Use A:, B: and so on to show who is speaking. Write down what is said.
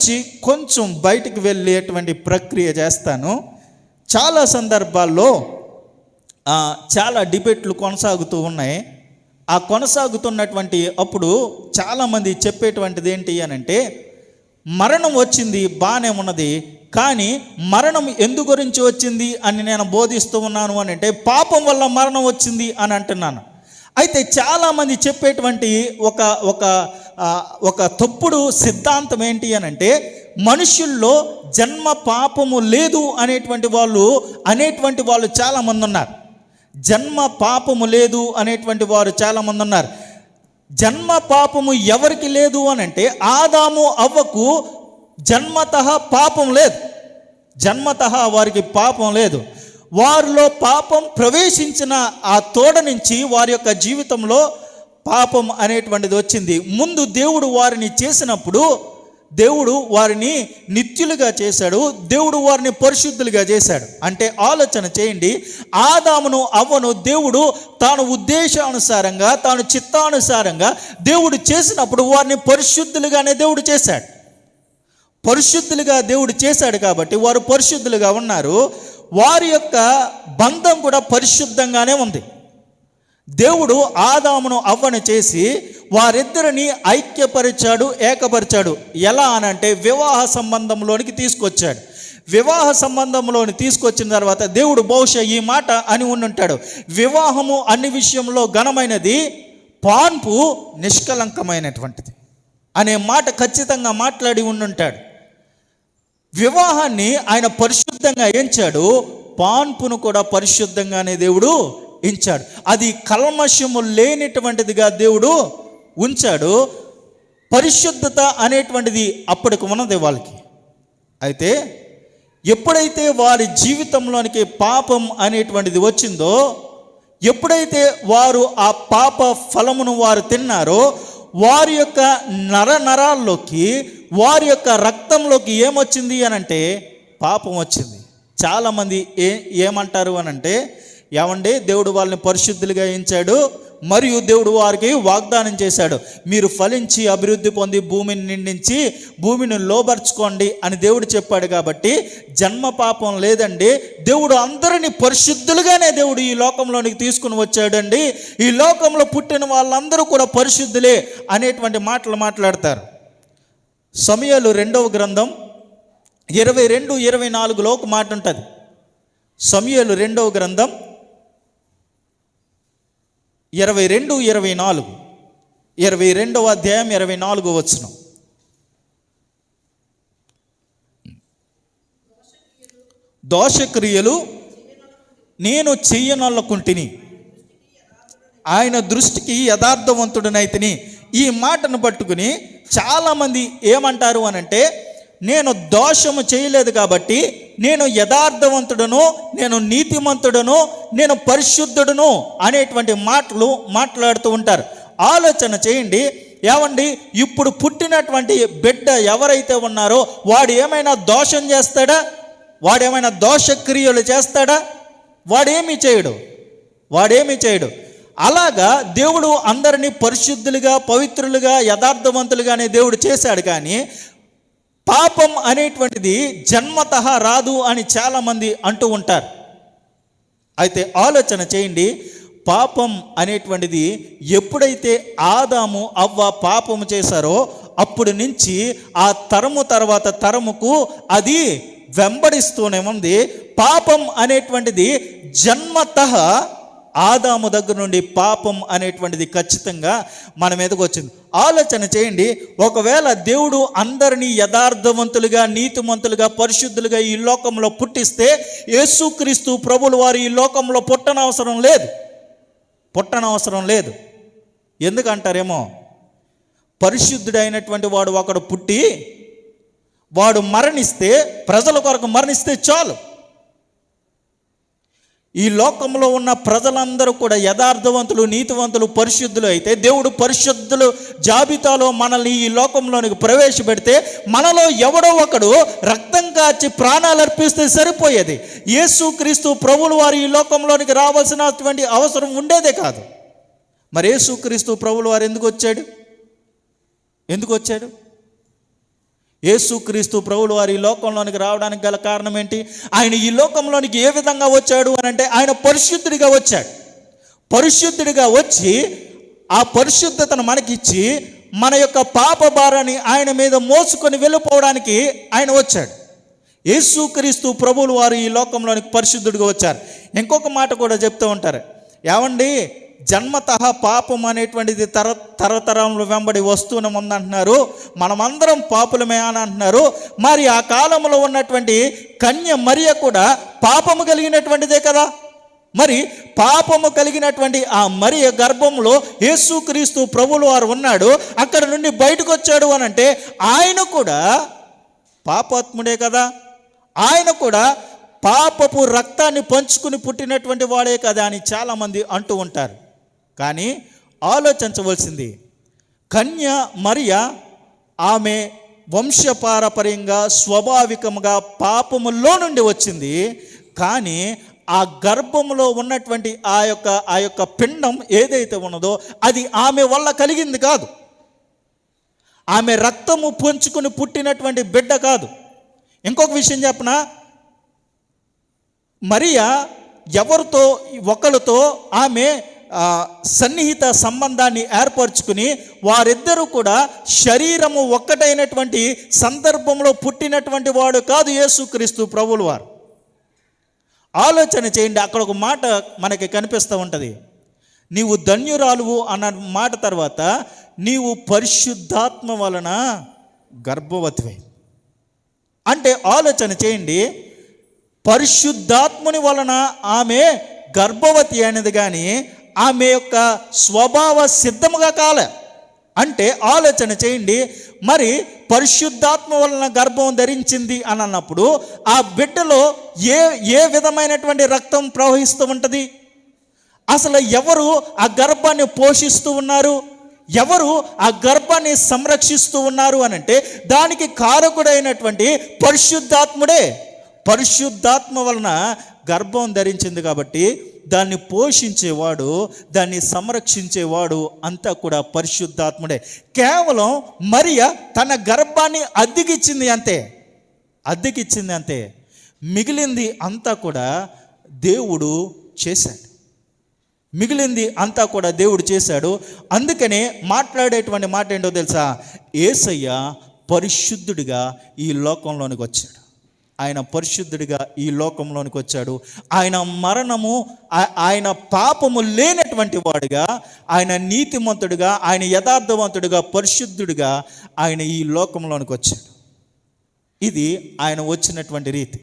A: నుంచి కొంచెం బయటికి వెళ్ళేటువంటి ప్రక్రియ చేస్తాను. చాలా సందర్భాల్లో చాలా డిబేట్లు కొనసాగుతూ ఉన్నాయి. ఆ కొనసాగుతున్నటువంటి అప్పుడు చాలామంది చెప్పేటువంటిది ఏంటి అని అంటే మరణం వచ్చింది బాగానే ఉన్నది కానీ మరణం ఎందు గురించి వచ్చింది అని నేను బోధిస్తూ ఉన్నాను అని అంటే పాపం వల్ల మరణం వచ్చింది అని అంటున్నాను. అయితే చాలామంది చెప్పేటువంటి ఒక ఒక ఒక తప్పుడు సిద్ధాంతం ఏంటి అని అంటే మనుషుల్లో జన్మ పాపము లేదు అనేటువంటి వాళ్ళు అనేటువంటి వాళ్ళు చాలామంది ఉన్నారు. జన్మ పాపము లేదు అనేటువంటి వారు చాలామంది ఉన్నారు. జన్మ పాపము ఎవరికి లేదు అని అంటే ఆదాము అవ్వకు జన్మత పాపం లేదు. జన్మత వారికి పాపం లేదు. వారిలో పాపం ప్రవేశించిన ఆ తోడ నుంచి వారి యొక్క జీవితంలో పాపం అనేటువంటిది వచ్చింది. ముందు దేవుడు వారిని చేసినప్పుడు దేవుడు వారిని నిత్యులుగా చేశాడు. దేవుడు వారిని పరిశుద్ధులుగా చేశాడు. అంటే ఆలోచన చేయండి. ఆదామును అవ్వను దేవుడు తాను ఉద్దేశానుసారంగా తాను చిత్తానుసారంగా దేవుడు చేసినప్పుడు వారిని పరిశుద్ధులుగానే దేవుడు చేశాడు. పరిశుద్ధులుగా దేవుడు చేశాడు కాబట్టి వారు పరిశుద్ధులుగా ఉన్నారు. వారి యొక్క బంధం కూడా పరిశుద్ధంగానే ఉంది. దేవుడు ఆదామును అవ్వను చేసి వారిద్దరిని ఐక్యపరిచాడు ఏకపరిచాడు. ఎలా అనంటే వివాహ సంబంధంలోనికి తీసుకొచ్చాడు. వివాహ సంబంధంలోని తీసుకొచ్చిన తర్వాత దేవుడు బహుశా ఈ మాట అని ఉండుంటాడు. వివాహము అన్ని విషయంలో ఘనమైనది పాన్పు నిష్కలంకమైనటువంటిది అనే మాట ఖచ్చితంగా మాట్లాడి ఉండుంటాడు. వివాహాన్ని ఆయన పరిశుద్ధంగా ఎంచాడు పాన్పును కూడా పరిశుద్ధంగానే దేవుడు ఎంచాడు అది కల్మషము లేనిటువంటిదిగా దేవుడు ఉంచాడు. పరిశుద్ధత అనేటువంటిది అప్పటికి ఉన్నది వాళ్ళకి. అయితే ఎప్పుడైతే వారి జీవితంలోనికి పాపం అనేటువంటిది వచ్చిందో ఎప్పుడైతే వారు ఆ పాప ఫలమును వారు తిన్నారో వారి యొక్క నర నరాల్లోకి వారి యొక్క రక్తంలోకి ఏమొచ్చింది అనంటే పాపం వచ్చింది. చాలామంది ఏ ఏమంటారు అనంటే ఏమండి? దేవుడు వాళ్ళని పరిశుద్ధులుగా ఎంచాడు మరియు దేవుడు వారికి వాగ్దానం చేశాడు. మీరు ఫలించి అభివృద్ధి పొంది భూమిని నిండించి భూమిని లోబర్చుకోండి అని దేవుడు చెప్పాడు కాబట్టి జన్మ పాపం లేదండి. దేవుడు అందరినీ పరిశుద్ధులుగానే దేవుడు ఈ లోకంలోనికి తీసుకుని వచ్చాడండి. ఈ లోకంలో పుట్టిన వాళ్ళందరూ కూడా పరిశుద్ధులే అనేటువంటి మాటలు మాట్లాడతారు. సమయాలు రెండవ గ్రంథం ఇరవై రెండు ఇరవై నాలుగులో ఒక మాట ఉంటుంది. సమయాలు రెండవ గ్రంథం ఇరవై రెండు ఇరవై నాలుగు. ఇరవై రెండవ అధ్యాయం ఇరవై నాలుగు వచ్చిన దోషక్రియలు నేను చెయ్యనొల్లకుంటిని. ఆయన దృష్టికి యథార్థవంతుడినైతిని. ఈ మాటను పట్టుకుని చాలామంది ఏమంటారు అనంటే నేను దోషము చేయలేదు కాబట్టి నేను యథార్థవంతుడను నేను నీతిమంతుడను నేను పరిశుద్ధుడును అనేటువంటి మాటలు మాట్లాడుతూ ఉంటారు. ఆలోచన చేయండి. ఏమండి? ఇప్పుడు పుట్టినటువంటి బిడ్డ ఎవరైతే ఉన్నారో వాడు ఏమైనా దోషం చేస్తాడా? వాడేమైనా దోషక్రియలు చేస్తాడా? వాడేమీ చేయడు. వాడేమీ చేయడు. అలాగా దేవుడు అందరినీ పరిశుద్ధులుగా పవిత్రులుగా యథార్థవంతులుగానే దేవుడు చేశాడు కానీ పాపం అనేటువంటిది జన్మత రాదు అని చాలామంది అంటూ ఉంటారు. అయితే ఆలోచన చేయండి పాపం అనేటువంటిది ఎప్పుడైతే ఆదాము అవ్వ పాపము చేశారో అప్పుడు నుంచి ఆ తరము తర్వాత తరముకు అది వెంబడిస్తూనే ఉంది. పాపం అనేటువంటిది జన్మత ఆదాము దగ్గర నుండి పాపం అనేటువంటిది ఖచ్చితంగా మన మీదకి వచ్చింది. ఆలోచన చేయండి. ఒకవేళ దేవుడు అందరినీ యథార్థవంతులుగా నీతిమంతులుగా పరిశుద్ధులుగా ఈ లోకంలో పుట్టిస్తే యేసుక్రీస్తు ప్రభులు వారు ఈ లోకంలో పుట్టనవసరం లేదు. పుట్టనవసరం లేదు. ఎందుకంటారేమో? పరిశుద్ధుడైనటువంటి వాడు ఒకడు పుట్టి వాడు మరణిస్తే ప్రజల కొరకు మరణిస్తే చాలు. ఈ లోకంలో ఉన్న ప్రజలందరూ కూడా యథార్థవంతులు నీతివంతులు పరిశుద్ధులు అయితే దేవుడు పరిశుద్ధులు జాబితాలో మనల్ని ఈ లోకంలోనికి ప్రవేశపెడితే మనలో ఎవడో ఒకడు రక్తం కాచి ప్రాణాలు అర్పిస్తే సరిపోయేది. యేసు క్రీస్తు ప్రభులు వారు ఈ లోకంలోనికి రావాల్సినటువంటి అవసరం ఉండేదే కాదు. మరి యేసు క్రీస్తు ప్రభులు వారు ఎందుకు వచ్చాడు? ఎందుకు వచ్చాడు? యేసుక్రీస్తు ప్రభులు వారి ఈ లోకంలోనికి రావడానికి గల కారణం ఏంటి? ఆయన ఈ లోకంలోనికి ఏ విధంగా వచ్చాడు అని అంటే ఆయన పరిశుద్ధుడిగా వచ్చాడు. పరిశుద్ధుడిగా వచ్చి ఆ పరిశుద్ధతను మనకిచ్చి మన యొక్క పాప భారాన్ని ఆయన మీద మోసుకొని వెళ్ళిపోవడానికి ఆయన వచ్చాడు. యేసుక్రీస్తు ప్రభువులు వారు ఈ లోకంలోనికి పరిశుద్ధుడిగా వచ్చారు. ఇంకొక మాట కూడా చెప్తూ ఉంటారు. ఏమండి? జన్మత పాపం అనేటువంటిది తర తరతరంలో వెంబడి వస్తూనే ఉందంటున్నారు. మనమందరం పాపులమే అని అంటున్నారు. మరి ఆ కాలంలో ఉన్నటువంటి కన్య మరియ కూడా పాపము కలిగినటువంటిదే కదా. మరి పాపము కలిగినటువంటి ఆ మరియ గర్భంలో యేసుక్రీస్తు ప్రభులు వారు ఉన్నాడు. అక్కడ నుండి బయటకు వచ్చాడు అని అంటే ఆయన కూడా పాపాత్ముడే కదా. ఆయన కూడా పాపపు రక్తాన్ని పంచుకుని పుట్టినటువంటి వాడే కదా అని చాలామంది అంటూ ఉంటారు. కానీ ఆలోచించవలసింది. కన్య మరియ ఆమె వంశపారపర్యంగా స్వాభావికంగా పాపములో నుండి వచ్చింది. కానీ ఆ గర్భంలో ఉన్నటువంటి ఆ యొక్క ఆ యొక్క పిండం ఏదైతే ఉన్నదో అది ఆమె వల్ల కలిగింది కాదు. ఆమె రక్తము పుంచుకుని పుట్టినటువంటి బిడ్డ కాదు. ఇంకొక విషయం చెప్పనా? మరియా ఎవరితో ఒకరితో ఆమె సన్నిహిత సంబంధాన్ని ఏర్పరచుకుని వారిద్దరూ కూడా శరీరము ఒక్కటైనటువంటి సందర్భంలో పుట్టినటువంటి వాడు కాదు యేసుక్రీస్తు ప్రభులు వారు. ఆలోచన చేయండి అక్కడ ఒక మాట మనకి కనిపిస్తూ ఉంటుంది. నీవు ధన్యురాలువు అన్న మాట తర్వాత నీవు పరిశుద్ధాత్మ వలన గర్భవతివే. అంటే ఆలోచన చేయండి పరిశుద్ధాత్ముని వలన ఆమె గర్భవతి అనేది కానీ ఆమె యొక్క స్వభావ సిద్ధముగా కాలే. అంటే ఆలోచన చేయండి మరి పరిశుద్ధాత్మ వలన గర్భం ధరించింది అని అన్నప్పుడు ఆ బిడ్డలో ఏ ఏ విధమైనటువంటి రక్తం ప్రవహిస్తూ ఉంటుంది? అసలు ఎవరు ఆ గర్భాన్ని పోషిస్తూ ఉన్నారు? ఎవరు ఆ గర్భాన్ని సంరక్షిస్తూ ఉన్నారు అని అంటే దానికి కారకుడైనటువంటి పరిశుద్ధాత్ముడే. పరిశుద్ధాత్మ వలన గర్భం ధరించింది కాబట్టి దాన్ని పోషించేవాడు దాన్ని సంరక్షించేవాడు అంతా కూడా పరిశుద్ధాత్ముడే. కేవలం మరియ తన గర్భాన్ని అద్దెకిచ్చింది అంతే. అద్దెకిచ్చింది అంతే. మిగిలింది అంతా కూడా దేవుడు చేశాడు. మిగిలింది అంతా కూడా దేవుడు చేశాడు. అందుకనే మాట్లాడేటువంటి మాట ఏంటో తెలుసా? ఏసయ్య పరిశుద్ధుడిగా ఈ లోకంలోనికి వచ్చాడు. ఆయన పరిశుద్ధుడిగా ఈ లోకంలోనికి వచ్చాడు. ఆయన మరణము ఆయన పాపము లేనటువంటి వాడుగా ఆయన నీతిమంతుడిగా ఆయన యథార్థవంతుడిగా పరిశుద్ధుడిగా ఆయన ఈ లోకంలోనికి వచ్చాడు. ఇది ఆయన వచ్చినటువంటి రీతి.